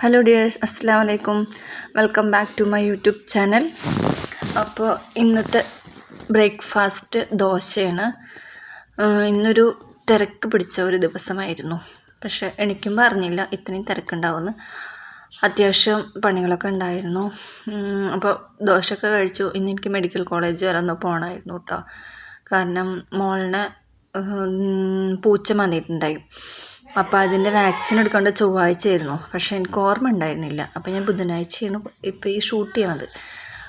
Hello dears അസ്സാം വലൈക്കും welcome back to my YouTube channel അപ്പോൾ ഇന്നത്തെ ബ്രേക്ക്ഫാസ്റ്റ് ദോശയാണ്. ഇന്നൊരു തിരക്ക് പിടിച്ച ഒരു ദിവസമായിരുന്നു. പക്ഷേ എണിക്കുമ്പോൾ അറിഞ്ഞില്ല ഇത്രയും തിരക്കുണ്ടാവുമെന്ന്. അത്യാവശ്യം പണികളൊക്കെ ഉണ്ടായിരുന്നു. അപ്പോൾ ദോശയൊക്കെ കഴിച്ചു. ഇന്ന് എനിക്ക് മെഡിക്കൽ കോളേജ് വരെ ഒന്ന് പോകണമായിരുന്നു കേട്ടോ കാരണം മോളിനെ പൂച്ച വന്നിട്ടുണ്ടായി. അപ്പോൾ അതിന്റെ വാക്സിൻ എടുക്കേണ്ട ചൊവ്വാഴ്ചയായിരുന്നു. പക്ഷേ എനിക്ക് ഓർമ്മ ഉണ്ടായിരുന്നില്ല. അപ്പോൾ ഞാൻ ബുധനാഴ്ചയാണ് ഇപ്പോൾ ഈ ഷൂട്ട് ചെയ്യണത്.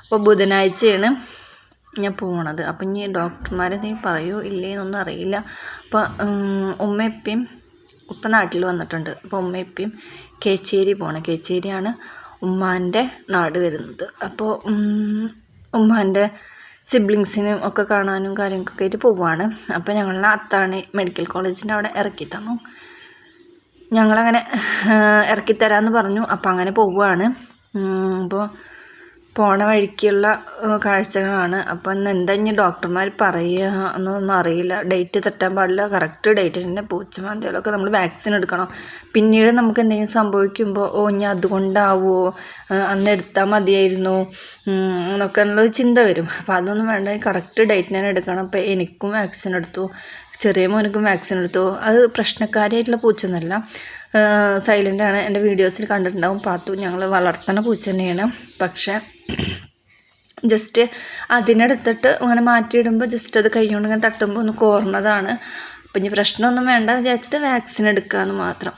അപ്പോൾ ബുധനാഴ്ചയാണ് ഞാൻ പോണത്. അപ്പം ഇനി ഡോക്ടർമാരെ നീ പറയോ ഇല്ലേ എന്നൊന്നും അറിയില്ല. അപ്പോൾ ഇപ്പം ഉപ്പ നാട്ടിൽ വന്നിട്ടുണ്ട്. അപ്പോൾ ഉമ്മ ഇപ്പം കേച്ചേരി പോകണം കേച്ചേരിയാണ് ഉമ്മാന്റെ നാട് വരുന്നത്. അപ്പോൾ ഉമ്മാന്റെ സിബ്ലിങ്സിനും ഒക്കെ കാണാനും കാര്യങ്ങൾക്കൊക്കെ ആയിട്ട് പോവുകയാണ് അപ്പോൾ ഞങ്ങളെ അത്താണി മെഡിക്കൽ കോളേജിന്റെ അവിടെ ഇറക്കി തന്നു. ഞങ്ങളങ്ങനെ ഇറക്കിത്തരാമെന്ന് പറഞ്ഞു. അപ്പോൾ അങ്ങനെ പോവുകയാണ് അപ്പോൾ പോണ വഴിക്കുള്ള കാഴ്ചകളാണ്. അപ്പോൾ ഇന്ന് എന്താ ഇനി ഡോക്ടർമാർ പറയുക എന്നൊന്നും അറിയില്ല. ഡേറ്റ് തട്ടാൻ പാടില്ല. കറക്റ്റ് ഡേറ്റ് തന്നെ. പൂച്ചമാന്തികളൊക്കെ നമ്മൾ വാക്സിൻ എടുക്കണം. പിന്നീട് നമുക്ക് എന്തെങ്കിലും സംഭവിക്കുമ്പോൾ ഓ ഇനി അതുകൊണ്ടാവുമോ അന്ന് എടുത്താൽ മതിയായിരുന്നു. എന്നൊക്കെ ഉള്ളൊരു ചിന്ത വരും. അപ്പോൾ അതൊന്നും വേണ്ട. കറക്റ്റ് ഡേറ്റ് തന്നെ എടുക്കണം. അപ്പോൾ എനിക്കും വാക്സിൻ എടുത്തു. ചെറിയ മോനക്കും വാക്സിൻ എടുത്തു. അത് പ്രശ്നക്കാരിയായിട്ടുള്ള പൂച്ചയൊന്നുമല്ല. സൈലന്റ് ആണ്. എന്റെ വീഡിയോസിൽ കണ്ടിട്ടുണ്ടാവും. പാത്തു ഞങ്ങൾ വളർത്തുന്ന പൂച്ച തന്നെയാണ്. പക്ഷേ ജസ്റ്റ് അതിനെടുത്തിട്ട് ഇങ്ങനെ മാറ്റിയിടുമ്പോൾ ജസ്റ്റ് അത് കൈകൊണ്ട് ഇങ്ങനെ തട്ടുമ്പോൾ ഒന്ന് കോർണതാണ് അപ്പം ഇനി പ്രശ്നമൊന്നും വേണ്ട. വിചാരിച്ചിട്ട് വാക്സിൻ എടുക്കാമെന്ന് മാത്രം.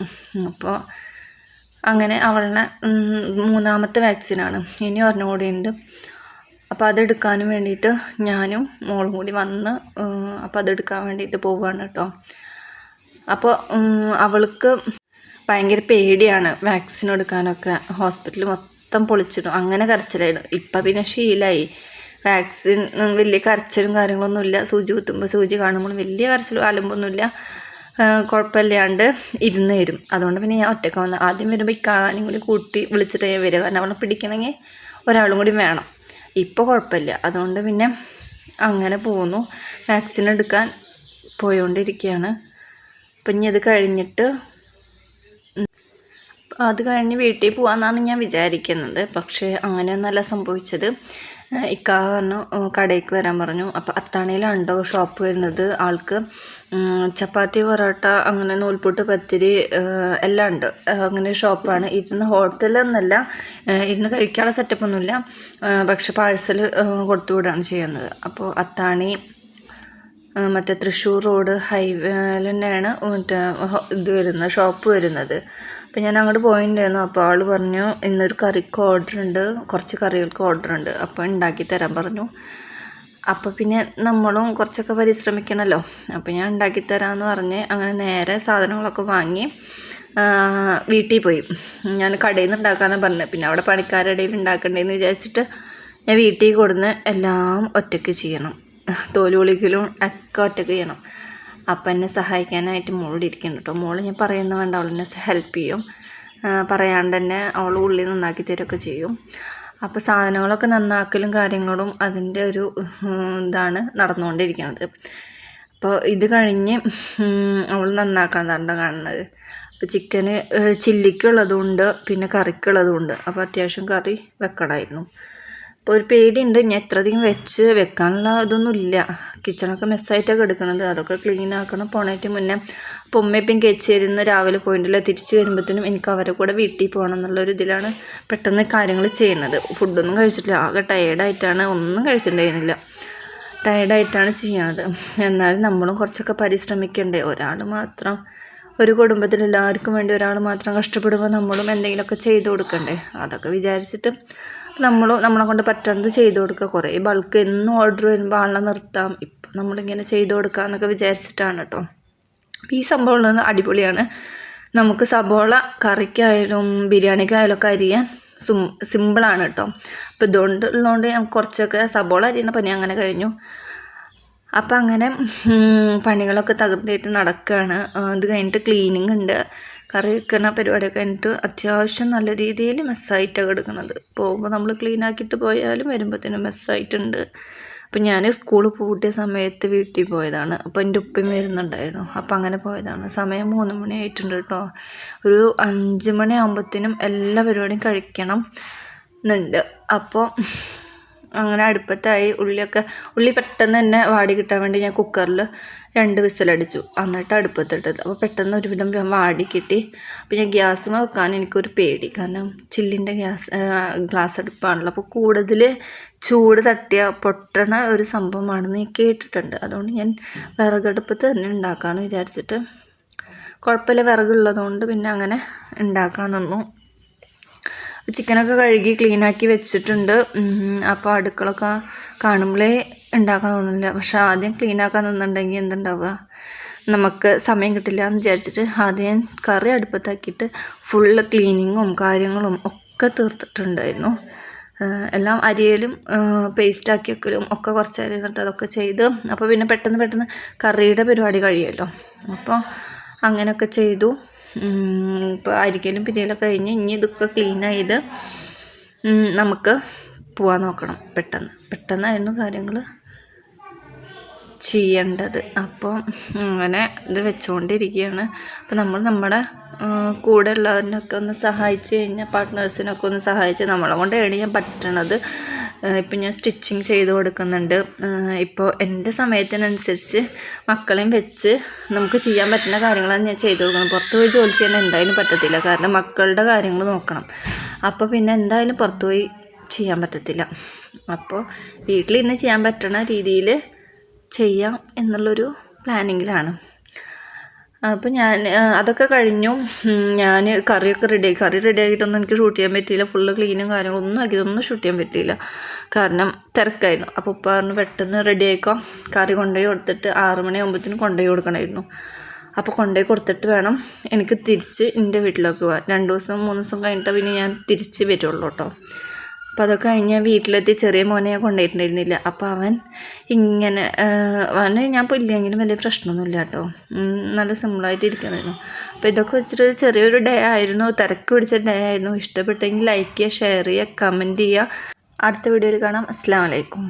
അപ്പോൾ അങ്ങനെ അവളുടെ മൂന്നാമത്തെ വാക്സിനാണ്. ഇനി ഒരെണ്ണം കൂടി ഉണ്ട്. അപ്പോൾ അതെടുക്കാനും വേണ്ടിയിട്ട് ഞാനും മോളും കൂടി വന്ന് അപ്പം അപ്പോൾ അതെടുക്കാൻ വേണ്ടിയിട്ട് പോവുകയാണ് കേട്ടോ. അപ്പോൾ അവൾക്ക് ഭയങ്കര പേടിയാണ് വാക്സിൻ എടുക്കാനൊക്കെ. ഹോസ്പിറ്റൽ മൊത്തം പൊളിച്ചിടും. അങ്ങനെ കരച്ചിലായിരുന്നു. ഇപ്പം പിന്നെ ശീലമായി വാക്സിൻ വലിയ കരച്ചിലും കാര്യങ്ങളൊന്നുമില്ല സൂചി കുത്തുമ്പോൾ സൂചി കാണുമ്പോൾ വലിയ കരച്ചിലും അലമ്പൊന്നുമില്ല. കുഴപ്പമില്ലാണ്ട് ഇരുന്ന് വരും. അതുകൊണ്ട് പിന്നെ ഞാൻ ഒറ്റയ്ക്ക് വന്നത് ആദ്യം വരുമ്പോൾ ഇക്കാനും കൂടി കൂട്ടി വിളിച്ചിട്ട് ഞാൻ വരിക. കാരണം അവളെ പിടിക്കണമെങ്കിൽ ഒരാളും കൂടി വേണം. ഇപ്പോൾ കുഴപ്പമില്ല അതുകൊണ്ട് പിന്നെ അങ്ങനെ പോകുന്നു വാക്സിൻ എടുക്കാൻ പോയോണ്ടിരിക്കുകയാണ് അപ്പം ഇനി അത് കഴിഞ്ഞിട്ട് അത് കഴിഞ്ഞ് വീട്ടിൽ പോകാമെന്നാണ് ഞാൻ വിചാരിക്കുന്നത്. പക്ഷേ അങ്ങനെയൊന്നല്ല സംഭവിച്ചത്. ഇക്ക പറഞ്ഞു കടയ്ക്ക് വരാൻ പറഞ്ഞു. അപ്പോൾ അത്താണിയിലുണ്ടോ ഷോപ്പ് വരുന്നത്? ആൾക്ക് ചപ്പാത്തി പൊറോട്ട അങ്ങനെ നൂൽപുട്ട് പത്തിരി എല്ലാം ഉണ്ട്. അങ്ങനെ ഷോപ്പാണ് ഇരുന്ന് ഹോട്ടലൊന്നല്ല ഇരുന്ന് കഴിക്കാനുള്ള സെറ്റപ്പൊന്നുമില്ല പക്ഷെ പാഴ്സൽ കൊടുത്തു വിടുകയാണ് ചെയ്യുന്നത്. അപ്പോൾ അത്താണി മറ്റേ തൃശ്ശൂർ റോഡ് ഹൈവേയിൽ തന്നെയാണ് മറ്റേ ഇത് വരുന്നത് ഷോപ്പ് വരുന്നത്. അപ്പം ഞാൻ അങ്ങോട്ട് പോയിട്ടുണ്ടായിരുന്നു അപ്പോൾ ആൾ പറഞ്ഞു ഇന്നൊരു കറിക്ക് ഓർഡർ ഉണ്ട് കുറച്ച് കറികൾക്ക് ഓർഡർ ഉണ്ട് അപ്പോൾ ഉണ്ടാക്കി തരാൻ പറഞ്ഞു. അപ്പോൾ പിന്നെ നമ്മളും കുറച്ചൊക്കെ പരിശ്രമിക്കണമല്ലോ അപ്പോൾ ഞാൻ ഉണ്ടാക്കി തരാമെന്ന് പറഞ്ഞ് അങ്ങനെ നേരെ സാധനങ്ങളൊക്കെ വാങ്ങി വീട്ടിൽ പോയി. ഞാൻ കടയിൽ നിന്ന് ഉണ്ടാക്കാമെന്ന് പറഞ്ഞത് പിന്നെ അവിടെ പണിക്കാരുടെ ഇടയിൽ ഉണ്ടാക്കണ്ടേന്ന് വിചാരിച്ചിട്ട് ഞാൻ വീട്ടിൽ കൊടുന്ന് എല്ലാം ഒറ്റയ്ക്ക് ചെയ്യണം. തോൽ പൊളിക്കലും ഒക്കെ ഒറ്റയ്ക്ക് ചെയ്യണം. അപ്പം എന്നെ സഹായിക്കാനായിട്ട് മോളോട് ഇരിക്കുന്നുണ്ട് കേട്ടോ മോൾ ഞാൻ പറയുന്ന വേണ്ട അവൾ എന്നെ ഹെൽപ്പ് ചെയ്യും. പറയാണ്ട് തന്നെ അവൾ ഉള്ളി നന്നാക്കി തരുമൊക്കെ ചെയ്യും. അപ്പോൾ സാധനങ്ങളൊക്കെ നന്നാക്കലും കാര്യങ്ങളും അതിന്റെ ഒരു ഇതാണ് നടന്നുകൊണ്ടിരിക്കുന്നത് അപ്പോൾ ഇത് കഴിഞ്ഞ് അവൾ നന്നാക്കണതാണ് കാണുന്നത്. അപ്പോൾ ചിക്കന് ചില്ലിക്കുള്ളതുണ്ട് പിന്നെ കറിക്കുള്ളതുണ്ട്. അപ്പോൾ അത്യാവശ്യം കറി വെക്കണമായിരുന്നു. അപ്പോൾ ഒരു പേടിയുണ്ട്. ഞാൻ എത്രയധികം വെച്ച് വെക്കാനുള്ള ഇതൊന്നും ഇല്ല കിച്ചണൊക്കെ മെസ്സായിട്ടൊക്കെ എടുക്കണത് അതൊക്കെ ക്ലീൻ ആക്കണം. പോണേറ്റ് മുന്നേ അപ്പോൾ ഉമ്മയിപ്പം കെച്ചേരിന്ന് രാവിലെ പോയിട്ടില്ല തിരിച്ച് വരുമ്പോഴത്തേനും എനിക്ക് അവരെ കൂടെ വീട്ടിൽ പോകണം എന്നുള്ളൊരു ഇതിലാണ് പെട്ടെന്ന് കാര്യങ്ങൾ ചെയ്യുന്നത്. ഫുഡൊന്നും കഴിച്ചിട്ടില്ല. ആകെ ടയേർഡായിട്ടാണ് ഒന്നും കഴിച്ചിട്ടുണ്ടായിരുന്നില്ല. ടയേർഡായിട്ടാണ് ചെയ്യണത്. എന്നാലും നമ്മളും കുറച്ചൊക്കെ പരിശ്രമിക്കണ്ടേ. ഒരാൾ മാത്രം ഒരു കുടുംബത്തിൽ എല്ലാവർക്കും വേണ്ടി ഒരാൾ മാത്രം കഷ്ടപ്പെടുമ്പോൾ നമ്മളും എന്തെങ്കിലുമൊക്കെ ചെയ്തു കൊടുക്കണ്ടേ? അതൊക്കെ വിചാരിച്ചിട്ട് നമ്മളും നമ്മളെ കൊണ്ട് പറ്റുന്നത് ചെയ്ത് കൊടുക്കുക. കുറേ ബൾക്ക് എന്നും ഓർഡർ വരുമ്പോൾ ആളെ നിർത്താം. ഇപ്പം നമ്മളിങ്ങനെ ചെയ്ത് കൊടുക്കുക എന്നൊക്കെ വിചാരിച്ചിട്ടാണ് കേട്ടോ അപ്പം ഈ സംഭവം ഉള്ളത് അടിപൊളിയാണ്. നമുക്ക് സബോള കറിക്കായാലും ബിരിയാണിക്കായാലും ഒക്കെ അരിയാൻ സും സിമ്പിളാണ് കേട്ടോ അപ്പോൾ ഇതുകൊണ്ട് ഉള്ളതുകൊണ്ട് ഞാൻ കുറച്ചൊക്കെ സബോള അരിയണ പനി അങ്ങനെ കഴിഞ്ഞു. അപ്പം അങ്ങനെ പണികളൊക്കെ തകർന്നിട്ട് നടക്കുകയാണ് ഇത് കഴിഞ്ഞിട്ട് ക്ലീനിങ് ഉണ്ട്. കറി വെക്കുന്ന പരിപാടിയൊക്കെ കഴിഞ്ഞിട്ട് അത്യാവശ്യം നല്ല രീതിയിൽ മെസ്സായിട്ടാണ് കിടക്കുന്നത് പോകുമ്പോൾ നമ്മൾ ക്ലീൻ ആക്കിയിട്ട് പോയാലും വരുമ്പോഴത്തേനും മെസ്സായിട്ടുണ്ട്. അപ്പം ഞാൻ സ്കൂൾ പൂട്ടിയ സമയത്ത് വീട്ടിൽ പോയതാണ്. അപ്പോൾ എന്റെ ഉപ്പയും വരുന്നുണ്ടായിരുന്നു. അപ്പം അങ്ങനെ പോയതാണ്. സമയം മൂന്ന് മണി ആയിട്ടുണ്ട് കേട്ടോ. ഒരു അഞ്ച് മണി ആകുമ്പോഴത്തേനും എല്ലാ പരിപാടിയും കഴിക്കണം എന്നുണ്ട്. അപ്പോൾ അങ്ങനെ അടുപ്പത്തായി ഉള്ളിയൊക്കെ ഉള്ളി പെട്ടെന്ന് തന്നെ വാടി കിട്ടാൻ വേണ്ടി ഞാൻ കുക്കറിൽ രണ്ട് വിസിലടിച്ചു. എന്നിട്ട് അടുപ്പത്തിട്ടത്. അപ്പോൾ പെട്ടെന്ന് ഒരുവിധം വാടി കിട്ടി. അപ്പോൾ ഞാൻ ഗ്യാസ് വെക്കാൻ എനിക്കൊരു പേടി. കാരണം ചില്ലിന്റെ ഗ്യാസ് ഗ്ലാസ് അടുപ്പാണല്ലോ. അപ്പോൾ കൂടുതൽ ചൂട് തട്ടിയ പൊട്ടണ ഒരു സംഭവമാണെന്ന് ഞാൻ കേട്ടിട്ടുണ്ട്. അതുകൊണ്ട് ഞാൻ വിറകടുപ്പത്ത് തന്നെ ഉണ്ടാക്കാമെന്ന് വിചാരിച്ചിട്ട് കുഴപ്പമില്ല വിറകുള്ളതുകൊണ്ട് പിന്നെ അങ്ങനെ ഉണ്ടാക്കാൻ നിന്നു. ചിക്കനൊക്കെ കഴുകി ക്ലീനാക്കി വെച്ചിട്ടുണ്ട്. അപ്പോൾ അടുക്കളൊക്കെ കാണുമ്പോഴേ ഉണ്ടാക്കാൻ തോന്നുന്നില്ല. പക്ഷേ ആദ്യം ക്ലീനാക്കാൻ നിന്നുണ്ടെങ്കിൽ എന്തുണ്ടാവുക? നമുക്ക് സമയം കിട്ടില്ല എന്ന് വിചാരിച്ചിട്ട് ആദ്യം കറി അടുപ്പത്താക്കിയിട്ട് ഫുള്ള് ക്ലീനിങ്ങും കാര്യങ്ങളും ഒക്കെ തീർത്തിട്ടുണ്ടായിരുന്നു. എല്ലാം അരിയലും പേസ്റ്റ് വെക്കലും ഒക്കെ കുറച്ച് അരിഞ്ഞിട്ട് അതൊക്കെ ചെയ്ത് അപ്പോൾ പിന്നെ പെട്ടെന്ന് പെട്ടെന്ന് കറിയുടെ പരിപാടി കഴിയുമല്ലോ അപ്പോൾ അങ്ങനെയൊക്കെ ചെയ്തു. ഇപ്പോൾ അരിക്കലും പിരിയലൊക്കെ കഴിഞ്ഞ് ഇനി ഇതൊക്കെ ക്ലീൻ ചെയ്ത് നമുക്ക് പോവാൻ നോക്കണം പെട്ടെന്ന്. പെട്ടെന്നായിരുന്നു കാര്യങ്ങൾ ചെയ്യേണ്ടത്. അപ്പോൾ അങ്ങനെ ഇത് വെച്ചുകൊണ്ടിരിക്കുകയാണ് അപ്പോൾ നമ്മൾ നമ്മുടെ കൂടെ ഉള്ളവരിനൊക്കെ ഒന്ന് സഹായിച്ച് കഴിഞ്ഞാൽ പാർട്ട്നേഴ്സിനൊക്കെ ഒന്ന് സഹായിച്ച് നമ്മളെ കൊണ്ട് എണിയാൻ പറ്റണത്. ഇപ്പം ഞാൻ സ്റ്റിച്ചിങ് ചെയ്ത് കൊടുക്കുന്നുണ്ട്. ഇപ്പോൾ എന്റെ സമയത്തിനനുസരിച്ച് മക്കളെയും വെച്ച് നമുക്ക് ചെയ്യാൻ പറ്റുന്ന കാര്യങ്ങളാണ് ഞാൻ ചെയ്ത് കൊടുക്കുന്നത്. പുറത്ത് പോയി ജോലി ചെയ്യാൻ എന്തായാലും പറ്റത്തില്ല. കാരണം മക്കളുടെ കാര്യങ്ങൾ നോക്കണം. അപ്പോൾ പിന്നെ എന്തായാലും പുറത്ത് പോയി ചെയ്യാൻ പറ്റത്തില്ല. അപ്പോൾ വീട്ടിൽ ചെയ്യാൻ പറ്റണ രീതിയിൽ ചെയ്യാം എന്നുള്ളൊരു പ്ലാനിങ്ങിലാണ്. അപ്പോൾ ഞാൻ അതൊക്കെ കഴിഞ്ഞു. ഞാൻ കറിയൊക്കെ റെഡിയായി കറി റെഡി ആക്കിയിട്ടൊന്നും എനിക്ക് ഷൂട്ട് ചെയ്യാൻ പറ്റിയില്ല. ഫുള്ള് ക്ലീനും കാര്യങ്ങളും ഒന്നും ആക്കിയതൊന്നും ഷൂട്ട് ചെയ്യാൻ പറ്റിയില്ല. കാരണം തിരക്കായിരുന്നു. അപ്പോൾ ഉപ്പ പറഞ്ഞു പെട്ടെന്ന് റെഡി ആയിക്കോ. കറി കൊണ്ടുപോയി കൊടുത്തിട്ട് ആറ് മണിയാകുമ്പോഴത്തേനും കൊണ്ടുപോയി കൊടുക്കണമായിരുന്നു. അപ്പോൾ കൊണ്ടുപോയി കൊടുത്തിട്ട് വേണം എനിക്ക് തിരിച്ച് എന്റെ വീട്ടിലേക്ക് പോകാൻ. രണ്ട് ദിവസം മൂന്ന് ദിവസം കഴിഞ്ഞിട്ട് പിന്നെ ഞാൻ തിരിച്ച് വരുള്ളൂ കേട്ടോ. അപ്പോൾ അതൊക്കെ കഴിഞ്ഞ് ഞാൻ വീട്ടിലെത്തി. ചെറിയ മോനെ ഞാൻ കൊണ്ടുപോയിട്ടുണ്ടായിരുന്നില്ല. അപ്പോൾ അവൻ ഇങ്ങനെ അവന് ഞാൻ ഇപ്പോൾ വലിയ പ്രശ്നമൊന്നുമില്ല കേട്ടോ. നല്ല സിമ്പിളായിട്ട് ഇരിക്കുന്നതായിരുന്നു അപ്പോൾ ഇതൊക്കെ വെച്ചിട്ടൊരു ചെറിയൊരു ഡേ ആയിരുന്നു. തിരക്ക് പിടിച്ച ഡേ ആയിരുന്നു. ഇഷ്ടപ്പെട്ടെങ്കിൽ ലൈക്ക് ചെയ്യുക ഷെയർ ചെയ്യുക കമന്റ് ചെയ്യുക. അടുത്ത വീഡിയോയിൽ കാണാം. അസ്സാം വലൈക്കും